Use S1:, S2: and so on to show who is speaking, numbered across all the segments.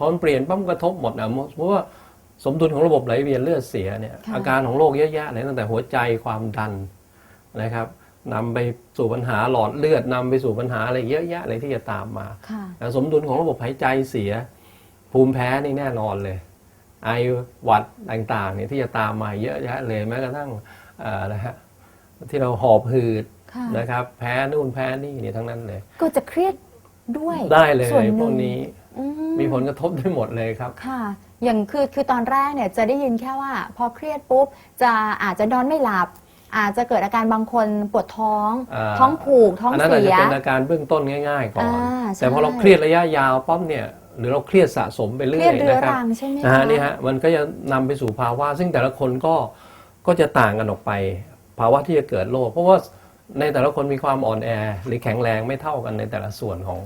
S1: พอมันเปลี่ยนปั๊บมันกระทบหมดนะเพราะว่าสมดุลของระบบไหลเวียนเลือดเสียเนี่ย
S2: ค่ะ
S1: อาการของโรคเยอะแยะเลยตั้งแต่หัวใจความดันนะครับนำไปสู่ปัญหาหลอดเลือดนำไปสู่ปัญหาอะไรเยอะแยะเลยที่จะตามมา
S2: ค่ะ
S1: สมดุลของระบบหายใจเสีย ภูมิแพ้นี่แน่นอนเลย ไอหวัดต่างๆเนี่ยที่จะตามมาเยอะแยะเลยแม้กระทั่งเอ่อนะฮะที่เราหอบหืด
S2: ค่ะ
S1: นะครับ แพ้นู่นแพ้นี่เนี่ยทั้งนั้นเลย
S2: ก็จะเครียดด้วย
S1: ได้เลย
S2: ส่วนหนึ่ง
S1: พวกนี้
S2: อื
S1: มีผลกระทบได้หมดเลยครับ
S2: ค่ะ อย่างคือคือตอนแรกเนี่ยจะได้ยินแค่ว่าพอเครียดปุ๊บ จะอาจจะนอนไม่หลับ อาจจะเกิดอาการบางคนปวดท้อง
S1: อ่า
S2: ท้องผูกท้อง
S1: อันนั้นอาจ
S2: เสี
S1: จะ
S2: ย
S1: เป็นอาการเบื้องต้นง่าย ๆ ก่อน
S2: อ่าใช่
S1: แต่พอเราเครียดระยะยาวปั๊บเนี่ยหรือเราเครียดสะสมไป
S2: เค
S1: เรื่
S2: รี
S1: อย
S2: ดเรื้อ
S1: นะครับ
S2: รังใช่ไหม
S1: นะ
S2: คะ
S1: ฮะนี่ฮะมันก็จะนำไปสู่ภาวะ ซึ่งแต่ละคนก็ก็จะต่างกันออกไป ภาวะที่จะเกิดโรคเพราะว่าในแต่ละคนมีความอ่อนแอ หรือแข็งแรงไม่เท่ากันในแต่ละส่วนของ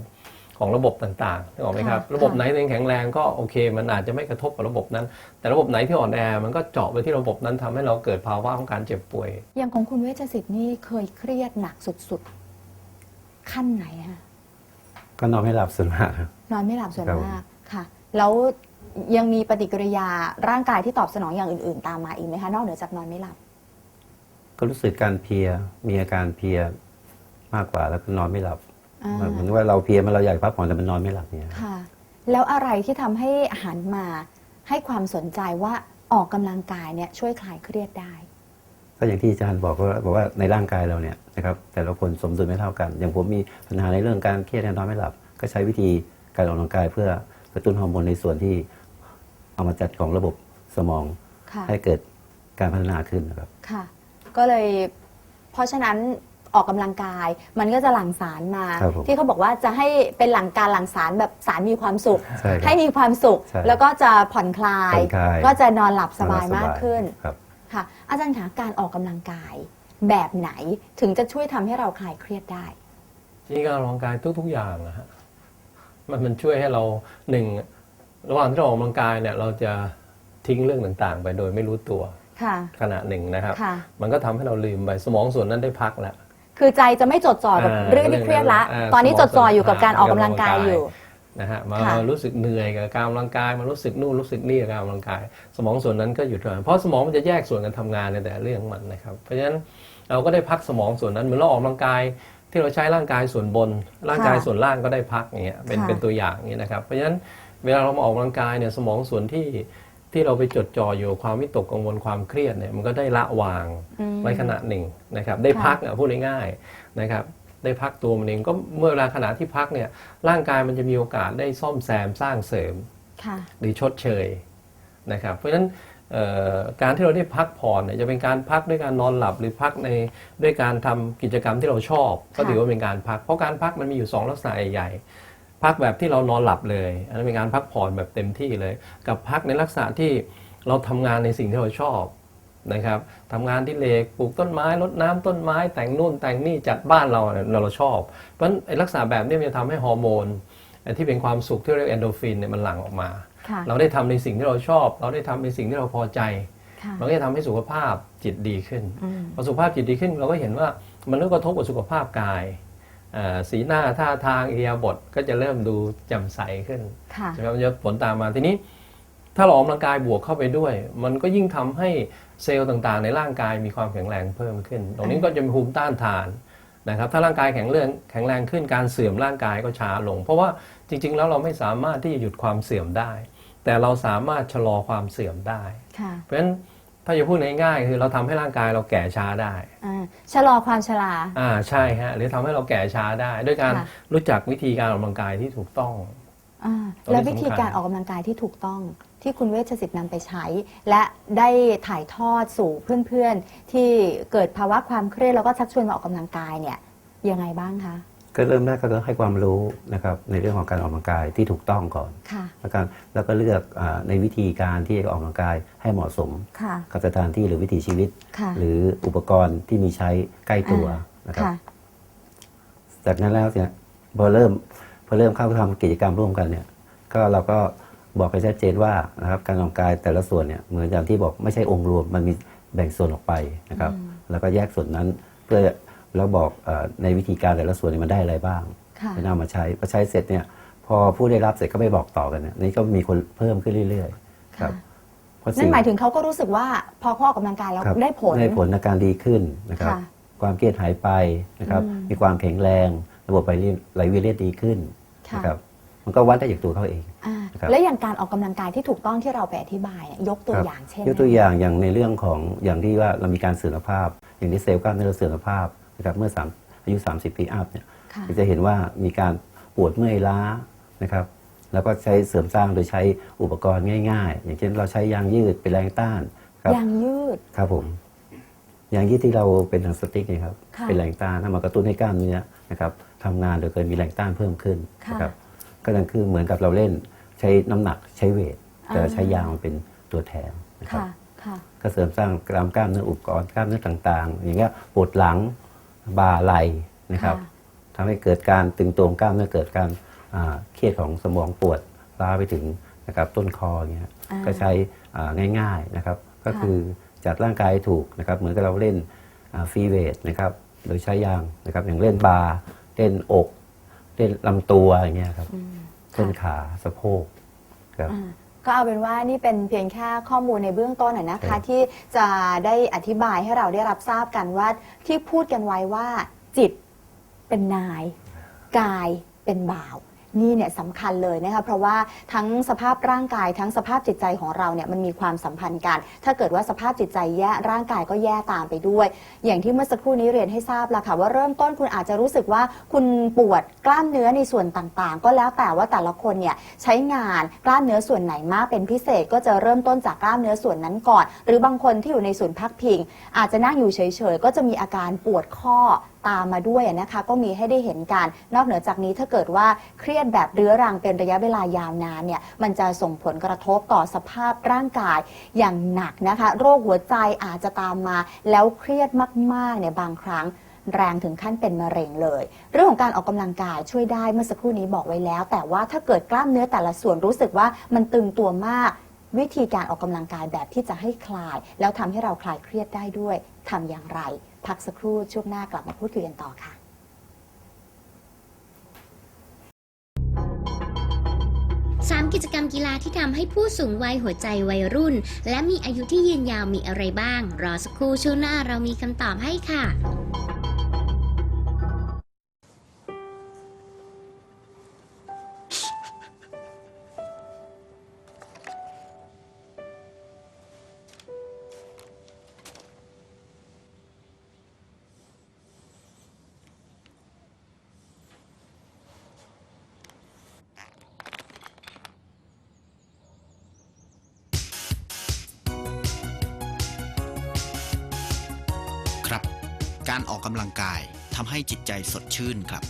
S1: ของระบบต่างๆนึกออกไหมครับ ระบบไหนที่แข็งแรงก็โอเค มันอาจจะไม่กระทบกับระบบนั้น แต่ระบบไหนที่อ่อนแอมันก็เจาะไปที่ระบบนั้นทำให้เราเกิดภาวะของการเจ็บป่วย
S2: อย่างของคุณเวชสิทธิ์นี่เคยเครียดหนักสุดๆ ขั้นไหนฮะ
S3: ก็นอนไม่หลับส่วนมากครับ
S2: นอนไม่หลับส่วน
S3: ครับ
S2: มากค่ะ แล้วยังมีปฏิกิริยาร่างกายที่ตอบสนองอย่างอื่นๆ ตามมาอีกไหมคะนอกเหนือจากนอนไม่หลับ
S3: ก็รู้สึกการเพลียมีอาการเพลียมากกว่าแล้วก็นอนไม่หลับ
S2: อ่า
S3: เหมือนว่าเราเพลียมาเราอยากพักผ่อนแต่มันนอนไม่หลับเนี่ย
S2: ค่ะ แล้วอะไรที่ทำให้หันมาให้ความสนใจว่าออกกำลังกายเนี่ยช่วยคลายเครียดได้
S3: ก็อย่างที่อาจารย์บอกว่าบอกว่าในร่างกายเราเนี่ยนะครับแต่ละคนสมดุลไม่เท่ากัน อย่างผมมีปัญหาในเรื่องการเครียดและนอนไม่หลับ ก็ใช้วิธีการออกกำลังกายเพื่อกระตุ้นฮอร์โมนในส่วนที่เอามาจัดของระบบสมอง
S2: ค่ะ
S3: ให้เกิดการพัฒนาขึ้นนะครับ
S2: ค่ะ ก็เลยเพราะฉะนั้น ออกกำลังกาย มันก็จะหลั่งสารมา
S3: ครับผม
S2: ที่เขาบอกว่าจะให้เป็นหลังการหลั่งสารแบบสารมีความสุข
S3: ใช่ครับ
S2: ให้มีความสุข
S3: ใช่
S2: แล้วก็จะผ่อนคลาย
S3: ผ่อนคลาย
S2: ก็จะนอนหลับสบาย
S3: นอนหลั
S2: มากขึ้น
S3: ครับ
S2: ค่ะ อาจารย์คะการออกกำลังกาย แบบไหนถึงจะช่วยทำให้เราคลายเครียดได้
S1: จริงๆการออกกำลังกายทุก ๆ อย่างนะฮะมันมันช่วยให้เราหนึ่งระหว่างที่เราออกกำลังกายเนี่ยเราจะทิ้งเรื่องต่างๆ ไปโดยไม่รู้ตัว
S2: ค่ะ
S1: ขณะหนึ่งนะครับ
S2: ค่ะ
S1: มันก็ทำให้เราลืมไปสมองส่วนนั้นได้พักแล้ว
S2: คือใจจะไม่จดจ่อกับ
S1: อ่า
S2: เรื่องที่เครียดละ
S1: อ่า
S2: ตอนนี้
S1: สม
S2: จ
S1: อง
S2: ดจ่ออยู่
S1: ส่วน
S2: กับการออกกำลังกาย
S1: ออกกำลังกาย
S2: อยู่
S1: นะฮะมา
S2: ค่ะ
S1: รู้สึกเหนื่อยกับการออกกำลังกายมารู้สึกนู่นรู้สึกนี่กับการออกกำลังกาย สมองส่วนนั้นก็หยุดทำงานเพราะสมองมันจะแยกส่วนกันทำงานในแต่ละเรื่องของมันนะครับเพราะฉะนั้นเราก็ได้พักสมองส่วนนั้นเหมือนเราออกกำลังกายที่เราใช้ร่างกายส่วนบน ร่างกายส่วนล่างก็ได้พักอย่างเงี้ยเป็น
S2: ค่ะ
S1: เป็นตัวอย่างอย่างนี้นะครับเพราะฉะนั้นเวลาเรามาออกกำลังกายเนี่ยสมองส่วนที่ ที่เราไปจดจ่ออยู่กับความวิตกกังวลความเครียดเนี่ยมันก็ได้ละวาง
S2: อืม
S1: ไว้ขณะหนึ่งนะครับ ได้
S2: ค่ะ
S1: พักอะพูดง่ายๆนะครับ ได้พักตัวมันเองก็เมื่อเวลาขณะที่พักเนี่ยร่างกายมันจะมีโอกาสได้ซ่อมแซมสร้างเสริม
S2: ค่ะ
S1: หรือชดเชยนะครับ เพราะฉะนั้นเอ่อการที่เราได้พักผ่อนเนี่ยจะเป็นการพักด้วยการนอนหลับหรือพักในด้วยการทำกิจกรรมที่เราชอบ ก็
S2: ค่ะ
S1: ถือว่าเป็นการพัก เพราะการพักมันมีอยู่สองลักษณะใหญ่ๆ พักแบบที่เรานอนหลับเลย อันนั้นเป็นการพักผ่อนแบบเต็มที่เลย กับพักในลักษณะที่เราทำงานในสิ่งที่เราชอบนะครับทำงานที่เลกปลูกต้นไม้รดน้ำต้นไม้ แต่งนู่นแต่งนี่จัดบ้านเราเนี่ยเราเราชอบ เพราะฉะนั้นไอ้ลักษณะแบบนี้มันจะทำให้ฮอร์โมนไอ้ที่เป็นความสุขที่เรียกเอนโดรฟินเนี่ยมันหลั่งออกมา
S2: ค่ะ
S1: เราได้ทำในสิ่งที่เราชอบ เราได้ทำในสิ่งที่เราพอใจ
S2: ค่ะ
S1: มันก็จะทำให้สุขภาพจิตดีขึ้น
S2: อืม
S1: พอสุขภาพจิตดีขึ้น เราก็เห็นว่ามันก็กระทบกับสุขภาพกายเอ่อ สีหน้าท่าทางอิริยาบถก็จะเริ่มดูแจ่มใสขึ้น
S2: ค่ะ
S1: ใช่ไหมมันจะผลตามมาทีนี้ ถ้าเราออกกำลังกายบวกเข้าไปด้วย มันก็ยิ่งทำให้เซลล์ต่างๆ ในร่างกายมีความแข็งแรงเพิ่มขึ้น ตรงนี้ก็จะมีภูมิต้านทานนะครับถ้าร่างกายแข็งแรงแข็งแรงขึ้นการเสื่อมร่างกายก็ช้าลง เพราะว่าจริง ๆ แล้วเราไม่สามารถที่จะหยุดความเสื่อมได้ แต่เราสามารถชะลอความเสื่อมได้
S2: ค่ะ
S1: เพราะฉะนั้น ถ้าจะพูดง่ายๆคือเราทำให้ร่างกายเราแก่ช้าได้
S2: อ่าชะลอความชรา
S1: อ่าใช่ฮะหรือทำให้เราแก่ช้าได้ ด้วยการ
S2: ค่ะ
S1: รู้จักวิธีการออกกำลังกายที่ถูกต้อง
S2: อ่า
S1: ตรงนี้
S2: แล้ววิธี
S1: สำคัญ
S2: การออกกำลังกายที่ถูกต้องที่คุณเวชสิทธิ์นำไปใช้ และได้ถ่ายทอดสู่เพื่อนๆ ที่เกิดภาวะความเครียดแล้วก็ชักชวนมาออกกำลังกายเนี่ยยังไงบ้างคะ
S3: ก็เริ่มแรกก็ต้องให้ความรู้นะครับในเรื่องของการออกกำลังกายที่ถูกต้องก่อน
S2: ค่ะ
S3: แล้วกันแล้วก็เลือกอาในวิธีการที่จะออกกำลังกายให้เหมาะสม
S2: ค่ะ
S3: กับสถานที่หรือวิถีชีวิต
S2: ค่ะ
S3: หรืออุปกรณ์ที่มีใช้ใกล้ตัวนะครับ
S2: ค่ะ
S3: จากนั้นแล้วเนี่ยพอเริ่มพอเริ่มเข้าทำกิจกรรมร่วมกันเนี่ยก็เราก็บอกไปชัดเจนว่านะครับการออกกำลังกายแต่ละส่วนเนี่ยเหมือนอย่างที่บอกไม่ใช่องค์รวมมันมีแบ่งส่วนออกไปนะครับ
S2: อืม
S3: แล้วก็แยกส่วนนั้นเพื่อ เราบอกเออในวิธีการแต่ละส่วนเนี่ยมันได้อะไรบ้าง
S2: ค่ะ
S3: ไปนำมาใช้พอใช้เสร็จเนี่ยพอผู้ได้รับเสร็จก็ไปบอกต่อกันนะนี่ก็มีคนเพิ่มขึ้นเรื่อยๆครับ
S2: ค่ะ
S3: เพราะ
S2: นั่
S3: สิ่
S2: น
S3: ง
S2: หมายถึงเขาก็รู้สึกว่าพอเขาออกกำลังกายแล้ว
S3: ครับ
S2: ได้ผล
S3: ได้ผลอาการดีขึ้นนะครับ
S2: ค่ะ
S3: ความเครียดหายไปนะครับ
S2: อืม
S3: มีความแข็งแรง ระบบไหลเวียนไหลเวียนเลือดดีขึ้น
S2: ค่ะ
S3: นะครับมันก็วัดได้จากตัวเขาเอง
S2: อ่า
S3: นะครับ
S2: และอย่างการออกกำลังกายที่ถูกต้องที่เราไปอธิบายเนี่ยยกตัว
S3: ครับ
S2: อย่างเช่น
S3: ยกตัวอย่างอย่างในเรื่องของอย่างที่ว่าเรามีการเสื่อมสภาพ อย่างที่เซลล์กล้ามเนื้อเราเสื่อมสภาพ นะครับเมื่อสามอายุ 30 ปีอัพเนี่ย
S2: ค่ะ
S3: จะเห็นว่ามีการปวดเมื่อยล้านะครับแล้วก็ใช้เสริมสร้างโดยใช้อุปกรณ์ง่าย ๆ อย่างเช่นเราใช้ยางยืดเป็นแรงต้านครับ
S2: ยางยืด
S3: ครับผมยางยืดที่เราเป็นหนังสติ๊กเนี่ยครับ
S2: ค่ะ
S3: เป็นแรงต้านถ้ามากระตุ้นให้กล้ามเนื้อนะครับทำงานโดยเกิดมีแรงต้านเพิ่มขึ้น
S2: ค่ะ
S3: นะครับก็นั่นคือเหมือนกับเราเล่นใช้น้ำหนักใช้เวทแต่
S2: อ่า
S3: ใช้ยางมาเป็นตัวแทนนะครับ
S2: ค่ะค่ะ
S3: ก็เสริมสร้างกล้ามกล้ามเนื้ออุปกรณ์กล้ามเนื้อต่าง ๆ อย่างเงี้ยปวดหลัง บ่าไหล่นะครับ
S2: ค่ะ
S3: ทำให้เกิดการตึงตัวของกล้ามเนื้อเกิดการอ่าเครียดของสมองปวดล้าไปถึงนะครับต้นคออย่างเงี้ย
S2: อ่า
S3: ก็ใช้อ่าง่ายๆนะครับ ก็
S2: ค่ะ
S3: คือจัดร่างกายให้ถูกนะครับ เหมือนกับเราเล่นฟรีเวทนะครับ โดยใช้ยางนะครับ อย่างเล่นบาร์เล่นอก เล่นลำตัวอย่างเงี้ยครับ
S2: อืม
S3: ต้น
S2: ค่ะ
S3: ขาสะโพกครับ
S2: อ่า ก็เอาเป็นว่านี่เป็นเพียงแค่ข้อมูลในเบื้องต้นนะนะ
S3: ครั
S2: คะ
S3: บ
S2: ที่จะได้อธิบายให้เราได้รับทราบกันว่าที่พูดกันไว้ว่าจิตเป็นนาย กายเป็นบ่าว นี่เนี่ยสำคัญเลยนะคะเพราะว่าทั้งสภาพร่างกายทั้งสภาพจิตใจของเราเนี่ยมันมีความสัมพันธ์กัน ถ้าเกิดว่าสภาพจิตใจแย่ร่างกายก็แย่ตามไปด้วย อย่างที่เมื่อสักครู่นี้เรียนให้ทราบละค่ะว่าเริ่มต้นคุณอาจจะรู้สึกว่าคุณปวดกล้ามเนื้อในส่วนต่างๆ ก็แล้วแต่ว่าแต่ละคนเนี่ยใช้งานกล้ามเนื้อส่วนไหนมากเป็นพิเศษ ก็จะเริ่มต้นจากกล้ามเนื้อส่วนนั้นก่อน หรือบางคนที่อยู่ในศูนย์พักพิง อาจจะนั่งอยู่เฉยๆก็จะมีอาการปวดข้อ ตามมาด้วยนะคะ ก็มีให้ได้เห็นกันนอกเหนือจากนี้ถ้าเกิดว่าเครียดแบบเรื้อรังเป็นระยะเวลายาวนานเนี่ยมันจะส่งผลกระทบต่อสภาพร่างกายอย่างหนักนะคะ โรคหัวใจอาจจะตามมา แล้วเครียดมากๆเนี่ยบางครั้งแรงถึงขั้นเป็นมะเร็งเลย เรื่องของการออกกำลังกายช่วยได้เมื่อสักครู่นี้บอกไว้แล้ว แต่ว่าถ้าเกิดกล้ามเนื้อแต่ละส่วนรู้สึกว่ามันตึงตัวมาก วิธีการออกกำลังกายแบบที่จะให้คลาย แล้วทำให้เราคลายเครียดได้ด้วย ทำอย่างไร พักสักครู่ช่วงหน้ากลับมาพูดคุยกันต่อค่ะ
S4: สามกิจกรรมกีฬาที่ทำให้ผู้สูงวัยหัวใจวัยรุ่น และมีอายุที่ยืนยาวมีอะไรบ้าง รอสักครู่ช่วงหน้าเรามีคำตอบให้ค่ะ
S5: กำลังกายทำให้จิตใจสดชื่นครับ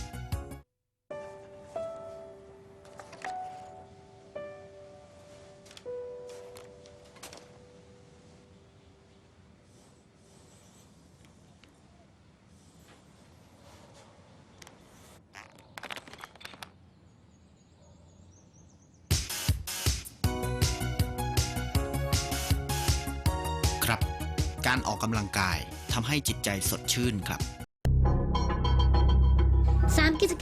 S5: ครับ การออกกำลังกาย ทำให้จิตใจสดชื่นครับ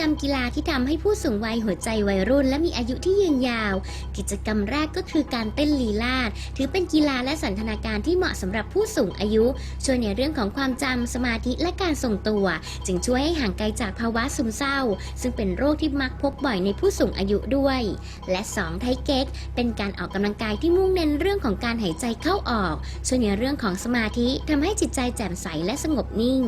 S4: รรมกีฬาที่ทำให้ผู้สูงวัยหัวใจวัยรุ่น และมีอายุที่ยืนยาว กิจกรรมแรกก็คือการเต้นลีลาด ถือเป็นกีฬาและสันทนาการที่เหมาะสำหรับผู้สูงอายุ ช่วยในเรื่องของความจำสมาธิและการทรงตัว จึงช่วยให้ห่างไกลจากภาวะซึมเศร้า ซึ่งเป็นโรคที่มักพบบ่อยในผู้สูงอายุด้วย และ 2 ไทเก๊กเป็นการออกกำลังกายที่มุ่งเน้นเรื่องของการหายใจเข้าออก ช่วยในเรื่องของสมาธิทำให้จิตใจแจ่มใสและสงบนิ่ง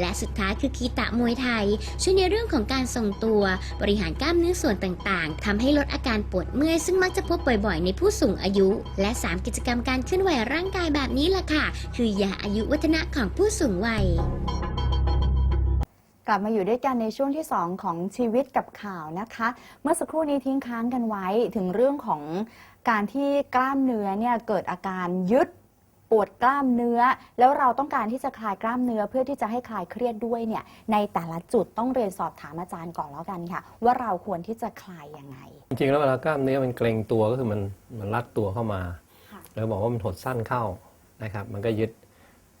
S4: และสุดท้ายคือคีตะมวยไทย ช่วยในเรื่องของการทรงงตัว บริหารกล้ามเนื้อส่วนต่างๆทำให้ลดอาการปวดเมื่อยซึ่งมักจะพบบ่อยๆ ในผู้สูงอายุ และ 3 กิจกรรมการเคลื่อนไหวร่างกายแบบนี้ล่ะค่ะ คือยาอายุวัฒนะของผู้สูงวัย
S2: กลับมาอยู่ด้วยกันในช่วงที่ 2 ของชีวิตกับข่าวนะคะ เมื่อสักครู่นี้ทิ้งค้างกันไว้ถึงเรื่องของการที่กล้ามเนื้อเนี่ยเกิดอาการยึด ปวดกล้ามเนื้อ แล้วเราต้องการที่จะคลายกล้ามเนื้อเพื่อที่จะให้คลายเครียดด้วยเนี่ยในแต่ละจุดต้องเรียนสอบถามอาจารย์ก่อนแล้วกันค่ะ ว่าเราควรที่จะคลายยังไง
S1: จริงๆแล้วเวลากล้ามเนื้อมันเกร็งตัวก็คือมันมันรัดตัวเข้ามา
S2: ค่ะ
S1: แล้วบอกว่ามันถดสั้นเข้านะครับ มันก็ยึด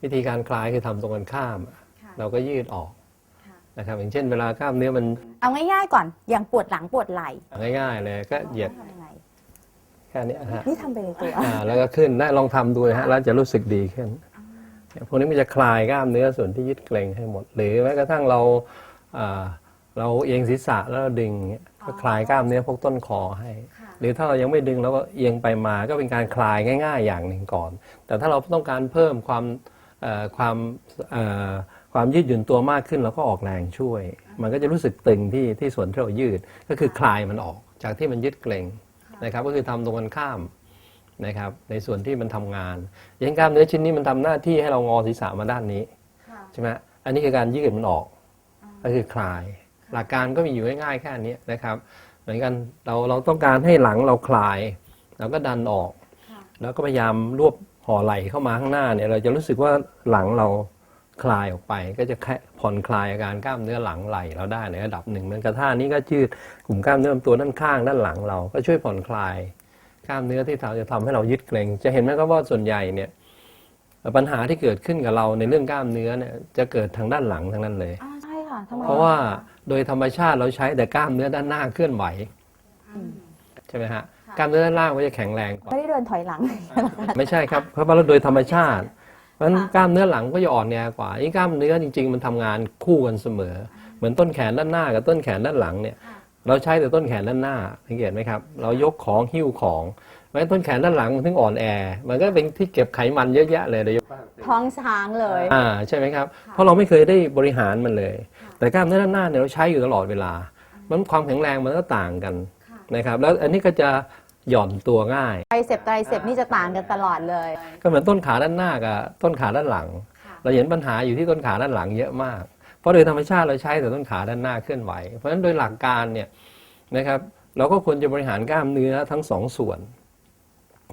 S1: วิธีการคลายคือทำตรงกันข้าม เราก็ยืดออกนะครับอย่างเช่นเวลากล้ามเนื้อมัน
S2: เอาง่ายๆก่อนอย่างปวดหลังปวดไหล่
S1: ง่ายๆเลยก็เหยียด
S2: ทำยังไง
S1: แค่นี้ฮะ
S2: นี่ทำไปในตัว
S1: อ่าแล้วก็ขึ้นได้ลองทำดูนะฮะแล้วจะรู้สึกดีขึ้นเนี่ยพวกนี้มันจะคลายกล้ามเนื้อส่วนที่ยึดเกร็งให้หมด หรือแม้กระทั่งเราอ่าเราเอียงศีรษะแล้วเราดึงเงี้ยก็คลายกล้ามเนื้อพวกต้นคอให้ หรือถ้าเรายังไม่ดึงเราก็เอียงไปมาก็เป็นการคลายง่าย ๆ อย่างหนึ่งก่อน แต่ถ้าเราต้องการเพิ่มความเอ่อความเอ่อความยืดหยุ่นตัวมากขึ้นเราก็ออกแรงช่วย มันก็จะรู้สึกตึงที่ที่ส่วนที่เรายืดก็คือคลายมันออกจากที่มันยึดเกร็ง นะครับก็คือทำตรงกันข้ามนะครับในส่วนที่มันทำงานอย่างเช่นกล้ามเนื้อชิ้นนี้มันทำหน้าที่ให้เรางอศีรษะมาด้านนี้ใช่ไหมอันนี้คือการยืดมันออกก็คือคลาย หลักการก็มีอยู่ง่ายๆแค่นี้นะครับเหมือนกันเราเราต้องการให้หลังเราคลายเราก็ดันออก แล้วก็พยายามรวบห่อไหล่เข้ามาข้างหน้าเนี่ยเราจะรู้สึกว่าหลังเรา คลายออกไปก็จะแค่ผ่อนคลายอาการกล้ามเนื้อหลังไหล่เราได้ในระดับหนึ่งเหมือนกับท่านี้ก็ยืดกลุ่มกล้ามเนื้อลำตัวด้านข้างด้านหลังเราก็ช่วยผ่อนคลายกล้ามเนื้อที่เราจะทำให้เรายึดเกร็งจะเห็นไหมครับว่าส่วนใหญ่เนี่ยปัญหาที่เกิดขึ้นกับเราในเรื่องกล้ามเนื้อเนี่ยจะเกิดทางด้านหลังทั้งนั้นเลย
S2: อ่าใช่ค่ะทำไม
S1: เพราะว่าโดยธรรมชาติเราใช้แต่กล้ามเนื้อด้านหน้าเคลื่อนไหวใช่ไหมฮะกล้ามเนื้อด้านล่างก็จะแข็งแรงกว่า
S2: ไม่ได้เดินถอยหลัง
S1: ไม่ใช่ครับเพราะว่าเราโดยธรรมชาติเพ ราะฉะนั้นกล้ามเนื้อหลังก็จะอ่อนแอกว่านี่กล้ามเนื้อจริง ๆ มันทำงานคู่กันเสมอ เหมือนต้นแขนด้านหน้ากับต้นแขนด้านหลังเนี่ยเราใช้แต่ต้นแขนด้านหน้าสังเกตไหมครับ เรายกของหิ้วของเพราะฉะนั้นต้นแขนด้านหลังมันถึงอ่อนแอ มันก็เป็นที่เก็บไขมันเยอะแยะเลยโดยเฉพาะ
S2: ท้องช้างเลย
S1: อ่าใช่ไหมครับ เพราะเราไม่เคยได้บริหารมันเลย แต่กล้ามเนื้อด้านหน้าเนี่ยเราใช้อยู่ตลอดเวลา มันความแข็งแรงมันก็ต่างกันนะครับ แล้วอันนี้ก็จะ หย่อนตัวง่าย
S2: ไตรเสพไตรเสพนี่จะต่างกันตลอดเลย
S1: ก็เหมือนต้นขาด้านหน้ากับต้นขาด้านหลัง เราเห็นปัญหาอยู่ที่ต้นขาด้านหลังเยอะมาก เพราะโดยธรรมชาติเราใช้แต่ต้นขาด้านหน้าเคลื่อนไหว เพราะฉะนั้นโดยหลักการเนี่ยนะครับเราก็ควรจะบริหารกล้ามเนื้อทั้งสองส่วน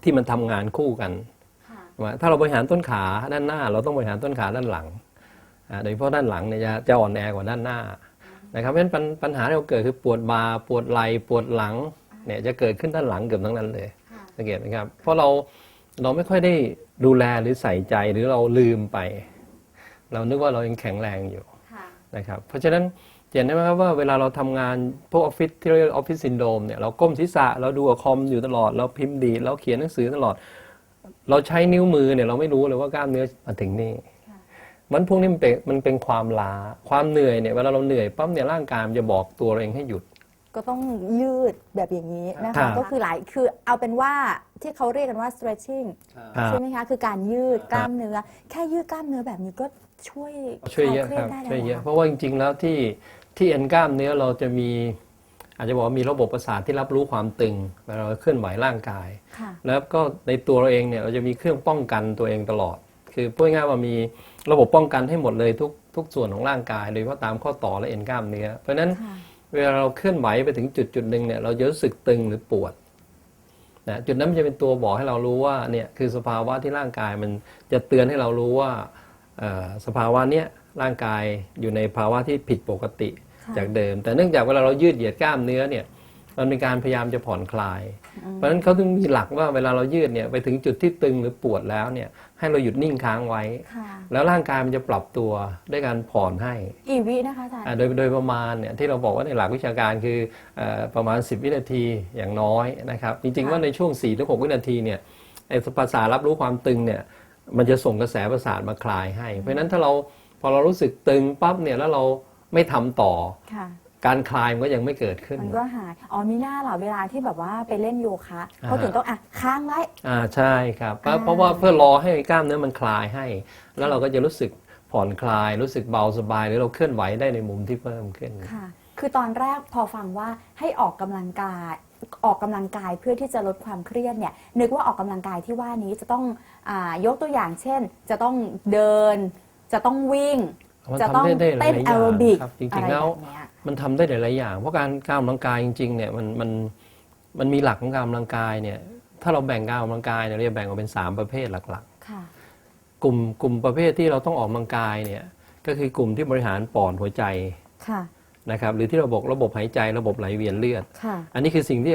S1: ที่มันทำงานคู่กันว่าถ้าเราบริหารต้นขาด้านหน้า เราต้องบริหารต้นขาด้านหลังอ่าโดยเฉพาะด้านหลังเนี่ยจะจะอ่อนแอกว่าด้านหน้านะครับเพราะฉะนั้นปัญปัญหาที่เราเกิดคือปวดบ่าปวดไหล่ปวดหลัง เนี่ยจะเกิดขึ้นด้านหลังเกือบทั้งนั้นเลยสังเกตไหมครับ เพราะเราเราไม่ค่อยได้ดูแลหรือใส่ใจหรือเราลืมไป เรานึกว่าเรายังแข็งแรงอยู่นะครับเพราะฉะนั้นเห็นได้ไหมครับว่าเวลาเราทำงานพวกออฟฟิศที่เรียกออฟฟิศซินโดมเนี่ยเราก้มศีรษะเราดูกับคอมอยู่ตลอด เราพิมพ์ดีดเราเขียนหนังสือตลอด เราใช้นิ้วมือเนี่ยเราไม่รู้เลยว่ากล้ามเนื้อมาถึงนี่มันพวกนี้มันเป็นมันเป็นความล้าความเหนื่อยเนี่ยเวลาเราเหนื่อยปั๊บเนี่ยร่างกายมันจะบอกตัวเราเองให้หยุด
S2: ก็ต้องยืดแบบอย่างนี้นะ
S1: ครั
S2: คะ
S1: บ
S2: ก็คือหลายคือเอาเป็นว่าที่เขาเรียกกันว่า stretching
S1: อ่า
S2: ใช่ไหมคะ คือการยืดกล้ามเนื้อ แค่ยืดกล้ามเนื้อแบบนี้ก็ช่วย
S1: ช่วยเยอะ
S2: คลา
S1: ครับ
S2: ได้
S1: ช่วยเยอะ
S2: แล้ว
S1: เพราะว่าจริงๆแล้วที่ที่เอ็นกล้ามเนื้อเราจะมี อาจจะบอกว่ามีระบบประสาทที่รับรู้ความตึงเวลาเราเคลื่อนไหวร่างกาย
S2: ค่ะ
S1: แล้วก็ในตัวเราเองเนี่ยเราจะมีเครื่องป้องกันตัวเองตลอด คือพูดง่ายๆว่ามีระบบป้องกันให้หมดเลยทุกทุกส่วนของร่างกาย โดยเฉพาะตามข้อต่อและเอ็นกล้ามเนื้อ เพราะฉะนั้น
S2: ค่ะ
S1: เวลาเราเคลื่อนไหวไปถึงจุดจุดหนึ่งเนี่ยเราจะรู้สึกตึงหรือปวดนะจุดนั้นมันจะเป็นตัวบอกให้เรารู้ว่าเนี่ยคือสภาวะที่ร่างกายมันจะเตือนให้เรารู้ว่าสภาวะเนี้ยร่างกายอยู่ในภาวะที่ผิดปกติจากเดิม แต่เนื่องจากเวลาเรายืดเหยียดกล้ามเนื้อเนี่ย มันเป็นการพยายามจะผ่อนคลาย เพราะฉะนั้นเขาถึงมีหลักว่าเวลาเรายืดเนี่ยไปถึงจุดที่ตึงหรือปวดแล้วเนี่ยให้เราหยุดนิ่งค้างไว้
S2: ค่ะ
S1: แล้วร่างกายมันจะปรับตัวด้วยการผ่อนให้
S2: กี่วินะคะอาจารย์
S1: อ่าโดยโดยประมาณเนี่ยที่เราบอกว่าในหลักวิชาการคือเออประมาณ 10 วินาทีอย่างน้อยนะครับจริงๆ
S2: ค่ะ
S1: ว่าในช่วง4ถึง6วินาทีเนี่ยไอ้ประสาทรับรู้ความตึงเนี่ยมันจะส่งกระแสประสาทมาคลายให้ เพราะฉะนั้นถ้าเราพอเรารู้สึกตึงปั๊บเนี่ยแล้วเราไม่ทำต่อ
S2: ค่ะ
S1: การคลายมันก็ยังไม่เกิดขึ้น
S2: มันก็หายอ๋อมีหน้าเหรอเวลาที่แบบว่าไปเล่นโยคะ
S1: อ่า
S2: เขาถึงต้องอะค้างไว้
S1: อ่าใช่ครับเพราะ
S2: อ่า
S1: เพราะว่าเพื่อรอให้กล้ามเนื้อมันคลายให้ แล้วเราก็จะรู้สึกผ่อนคลายรู้สึกเบาสบายหรือเราเคลื่อนไหวได้ในมุมที่เพิ่มขึ้น
S2: ค่ะ คือตอนแรกพอฟังว่าให้ออกกำลังกายออกกำลังกายเพื่อที่จะลดความเครียดเนี่ยนึกว่าออกกำลังกายที่ว่านี้จะต้องอายกตัวอย่างเช่น จะต้องเดิน จะต้องวิ่ง
S1: มัน
S2: จะ
S1: ทำ
S2: ต้อง
S1: ได้ได้หลาย
S2: เต้น
S1: อย่าง
S2: แอโรบิก
S1: ครับจริงๆ
S2: อะไร
S1: แล้ว
S2: แบบเนี้ย
S1: มันทำได้หลาย ๆ อย่าง เพราะการการออกกำลังกายจริง ๆ เนี่ยมันมันมันมีหลักของการออกกำลังกายเนี่ย ถ้าเราแบ่งการออกกำลังกายเนี่ยเราจะแบ่งออกเป็น 3 ประเภทหลัก
S2: ค่ะ
S1: ๆ กลุ่มกลุ่มประเภทที่เราต้องออกกำลังกายเนี่ยก็คือกลุ่มที่บริหารปอดหัวใจ
S2: ค่ะ
S1: นะครับหรือที่ระบบระบบหายใจระบบไหลเวียนเลือด
S2: ค่ะ
S1: อันนี้คือสิ่งที่